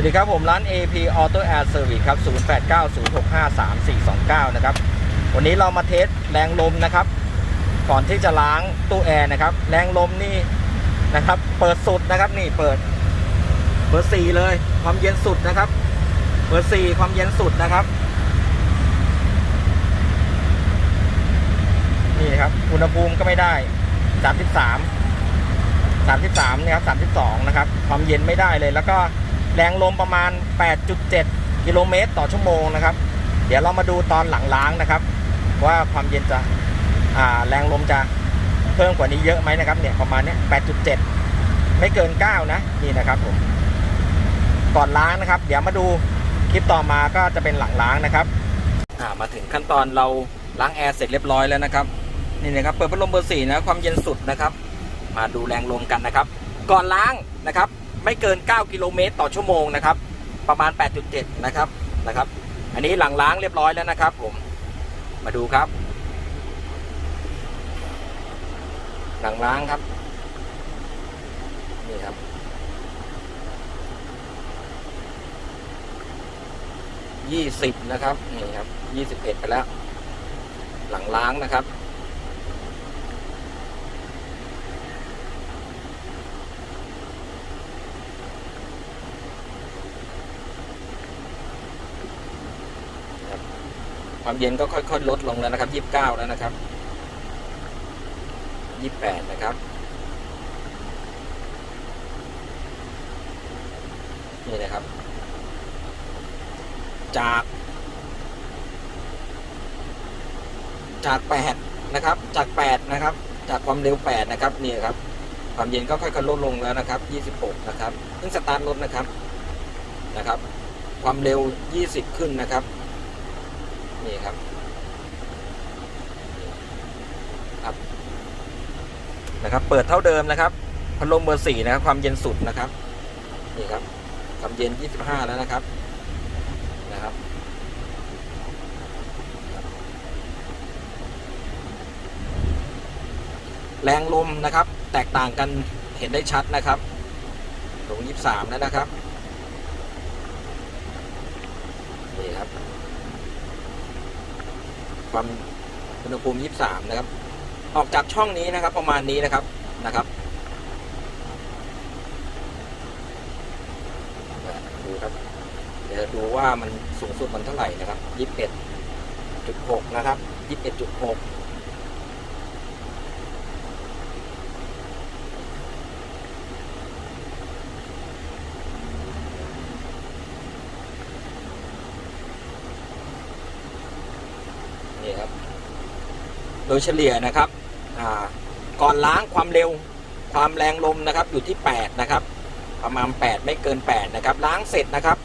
วัสดีครับผมร้าน AP Auto Air Service ครับ 0890653429 นะครับ วันนี้เรามาเทสแรงลมนะครับ ก่อนที่จะล้างตู้แอร์นะครับ แรงลมนี่นะครับ เปิดสุดนะครับนี่เปิดเบอร์สี่เลย ความเย็นสุดนะครับ เบอร์สี่ความเย็นสุดนะครับ นี่ครับ อุณหภูมิก็ไม่ได้33 33เนี่ยครับ32นะครับ ความเย็นไม่ได้เลยแล้วก็ แรงลมประมาณ 8.7 กิโลเมตรต่อชั่วโมงนะครับ เดี๋ยวเรามาดูตอนหลังล้างนะครับ ว่าความเย็นจะแรงลมจะเพิ่มกว่านี้เยอะไหมนะครับเนี่ยประมาณเนี้ย8.7 ไม่เกิน 9 นะนี่นะครับผมก่อนล้างนะครับ เดี๋ยวมาดูคลิปต่อมาก็จะเป็นหลังล้างนะครับมาถึงขั้นตอนเราล้างแอร์เสร็จเรียบร้อยแล้วนะครับนี่นะครับเปิดพัดลมเบอร์สี่นะความเย็นสุดนะครับ มาดูแรงลมกันนะครับ ก่อนล้างนะครับ ไม่เกิน 9 กิโลเมตรต่อชั่วโมงนะครับ ประมาณ 8.7 นะครับนะครับ อันนี้หลังล้างเรียบร้อยแล้วนะครับ ผมมาดูครับ หลังล้างครับนี่ครับยี่สิบนะครับนี่ครับยี่สิบเอ็ดไปแล้ว หลังล้างนะครับ ความเย็นก็ค่อยๆลดลงแล้วนะครับยี่สิบเก้าแล้วนะครับยี่สิบแปดนะครับนี่นะครับ จาก จากแปดนะครับ จากแปดนะครับ จากความเร็วแปดนะครับนี่ครับ ความเย็นก็ค่อยๆลดลงแล้วนะครับยี่สิบหกนะครับเพิ่งสตาร์ทรถนะครับนะครับ ความเร็วยี่สิบขึ้นนะครับ นี่ครับครับ นะครับ เปิดเท่าเดิมนะครับ พัดลมเบอร์สี่นะครับ ความเย็นสุดนะครับ นี่ครับ ความเย็นยี่สิบห้าแล้วนะครับ นะครับ แรงลมนะครับ แตกต่างกันเห็นได้ชัดนะครับลงยี่สิบสามแล้วนะครับนี่ครับ ความอุณหภูมิ 23 นะครับ ออกจากช่องนี้นะครับ ประมาณนี้นะครับนะครับดูครับ เดี๋ยวดูว่ามันสูงสุดมันเท่าไหร่นะครับ 21.6 นะครับ 21.6 ครับโดยเฉลี่ยนะครับก่อนล้างความเร็วความแรงลมนะครับอยู่ที่ 8 นะครับ ประมาณ 8 ไม่เกิน 8 นะครับ ล้างเสร็จนะครับ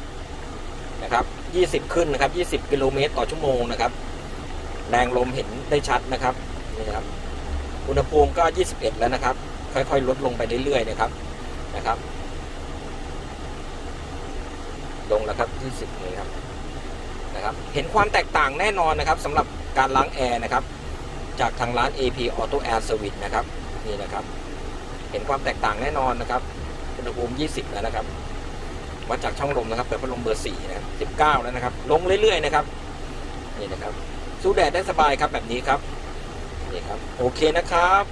นะครับ20 ขึ้นนะครับ 20 กิโลเมตรต่อชั่วโมงนะครับ แรงลมเห็นได้ชัดนะครับนี่ครับอุณหภูมิก็ 21 แล้วนะครับ ค่อยๆ ลดลงไปเรื่อยๆนะครับนะครับ ลงแล้วครับ 20เลยครับนะครับ เห็นความแตกต่างแน่นอนนะครับสำหรับ การล้างแอร์นะครับ จากทางร้าน AP Auto Air Service นะครับนี่นะครับ เห็นความแตกต่างแน่นอนนะครับอุณหภูมิ 20 แล้วนะครับวัดจากช่องลมนะครับเปิดพัดลมเบอร์4นะครับ19 แล้วนะครับ ลงเรื่อยๆนะครับนี่นะครับสู้แดดได้สบายครับแบบนี้ครับนี่ครับ โอเคนะครับ